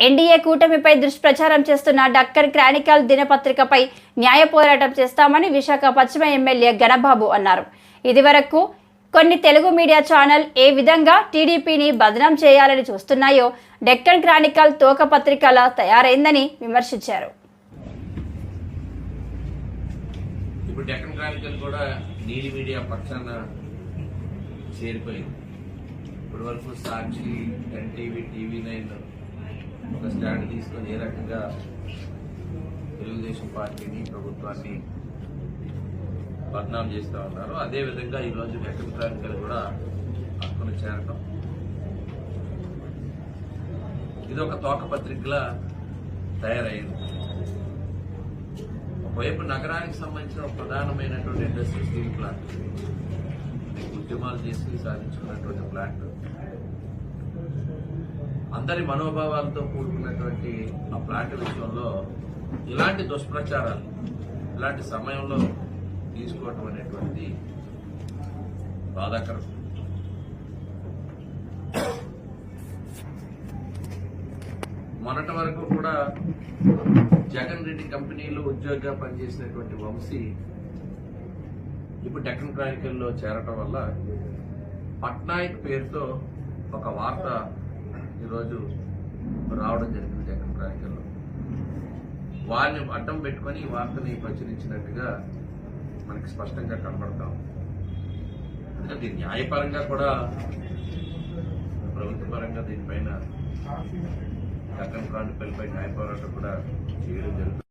NDA కూటమిపై దుష్ప్రచారం చేస్తున్న Deccan Chronicle దినపత్రికపై న్యాయ పోరాటం చేస్తామని విశాఖ పశ్చిమ ఎమ్మెల్యే గణబాబు అన్నారు. ఇదివరకు కొన్ని తెలుగు మీడియా ఛానల్ ఏ విధంగా టీడీపీని బదనాం చేయాలని చూస్తున్నాయో డెక్కన్ క్రానికల్ తోక పత్రికల తయారైందని విమర్శించారు. ఇప్పుడు డెక్కన్ క్రానికల్ కూడా నీలి మీడియా పక్షాన చేరిపోయింది. ఇప్పటి వరకు సాక్షి ఎన్టీవీ టీవీ నైన్ ఒక స్టాండ్ తీసుకొని ఏ రకంగా తెలుగుదేశం పార్టీని ప్రభుత్వాన్ని బద్నాం చేస్తూ ఉన్నారు అదేవిధంగా ఈరోజు డెక్కన్ కూడా హక్కును చేరటం. ఇది ఒక తోకపత్రికలా తయారైంది ఒకవైపు నగరానికి సంబంధించిన ప్రధానమైనటువంటి ఇండస్ట్రీ స్టీల్ ప్లాంట్ ఉద్యమాలు చేసి సాధించుకున్నటువంటి ప్లాంట్. అందరి మనోభావాలతో కూడుకున్నటువంటి ఆ ప్లాంట్ విషయంలో ఇలాంటి దుష్ప్రచారాలు ఇలాంటి సమయంలో తీసుకోవటం అనేటువంటిది బాధాకరం. మొన్నటి వరకు కూడా జగన్ రెడ్డి కంపెనీలో ఉద్యోగిగా పనిచేసినటువంటి వంశీ ఇప్పుడు డెక్కన్ క్రానికల్లో చేరటం వల్ల పట్నాయక్ పేరుతో ఒక వార్త ఈరోజు రావడం జరిగింది జగన్ క్రానికల్లో వారిని అడ్డం పెట్టుకొని ఈ వార్తని ప్రచురించినట్టుగా మనకి స్పష్టంగా కనబడతాం ఎందుకంటే న్యాయపరంగా కూడా ప్రభుత్వ పరంగా దీనిపైన డెక్కన్ క్రానికల్ పై న్యాయ పోరాటం కూడా చేయడం జరుగుతుంది.